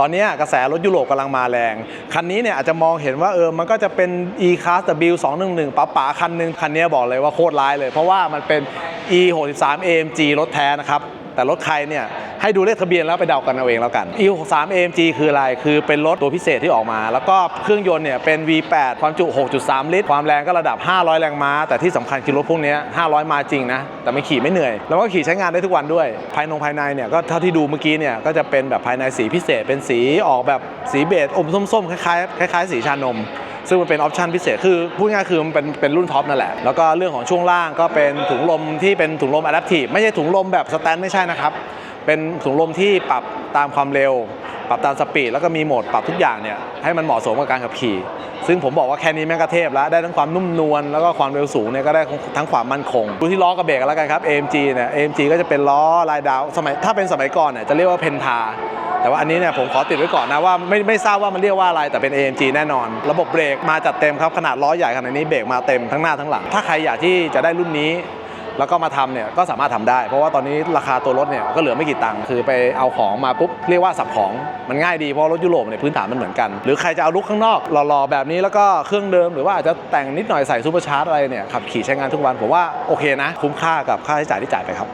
ตอนนี้กระแสรถยุโรปกำลังมาแรง คันนี้เนี่ยอาจจะมองเห็นว่าเออมันก็จะเป็น e class W 211ป๋าป๋าคันหนึ่งคันนี้บอกเลยว่าโคตรร้ายเลย เพราะว่ามันเป็น e 6 3 AMG รถแท้นะครับ แต่รถใครเนี่ยให้ดูเลขทะเบียนแล้วไปเดากันเอาเองแล้วกัน e 6 3 AMG คืออะไร คือเป็นรถตัวพิเศษที่ออกมา แล้วก็เครื่องยนต์เนี่ยเป็น V8 ความจุ 6.3 ลิตร ความแรงก็ระดับ 500 แรงม้า แต่ที่สำคัญคือรถพวกนี้500 มาจริงนะ แต่ไม่ขี่ไม่เหนื่อย แล้วก็ขี่ใช้งานได้ทุกวันด้วย ภายนงภายในเนี่ยก็เท่าที่ดูเมื่อกี้เนี่ยก็จะเป็นแบบภายในสีพิเศษ เป็นสีออกแบบสีเบจอมส้มๆคล้ายๆคล้ายๆ สีชานม ซึ่งมันเป็นออปชันพิเศษคือพูดง่ายๆคือมันเป็นเป็นรุ่นท็อปนั่นแหละ แล้วก็เรื่องของช่วงล่างก็เป็นถุงลมที่เป็นถุงลม adaptive ไม่ใช่ถุงลมแบบสแตนไม่ใช่นะครับ เป็นถุงลมที่ปรับตามความเร็ว ปรับตามสปีดแล้วก็มีโหมดปรับทุกอย่างเนี่ยให้มันเหมาะสมกับการขับขี่ ซึ่งผมบอกว่าแค่นี้แม่งก็เทพแล้วได้ทั้งความนุ่มนวลแล้วก็ความเร็วสูงเนี่ยก็ได้ทั้งความมั่นคง ดูที่ล้อกับเบรกกันแล้วกันครับ AMG เนี่ย AMG ก็จะเป็นล้อลายดาวสมัยถ้าเป็นสมัยก่อนเนี่ยจะเรียกว่าเพนทา แต่ว่าอันนี้เนี่ยผมขอติดไว้ก่อนนะว่าไม่ไม่ทราบว่ามันเรียกว่าอะไรแต่เป็น AMG แน่นอน ระบบเบรกมาจัดเต็มครับ ขนาดล้อใหญ่ขนาดนี้เบรกมาเต็มทั้งหน้าทั้งหลัง ถ้าใครอยากที่จะได้รุ่นนี้แล้วก็มาทำเนี่ยก็สามารถทำได้ เพราะว่าตอนนี้ราคาตัวรถเนี่ยก็เหลือไม่กี่ตังค์คือไปเอาของมาปุ๊บเรียกว่าสับของมันง่ายดีเพราะรถยุโรปเนี่ยพื้นฐานมันเหมือนกัน หรือใครจะเอาลุกข้างนอกหล่อๆแบบนี้แล้วก็เครื่องเดิมหรือว่าอาจจะแต่งนิดหน่อยใส่ซูเปอร์ชาร์จอะไรเนี่ยขับขี่ใช้งานทุกวันผมว่าโอเคนะ คุ้มค่ากับค่าใช้จ่ายที่จ่ายไปครับ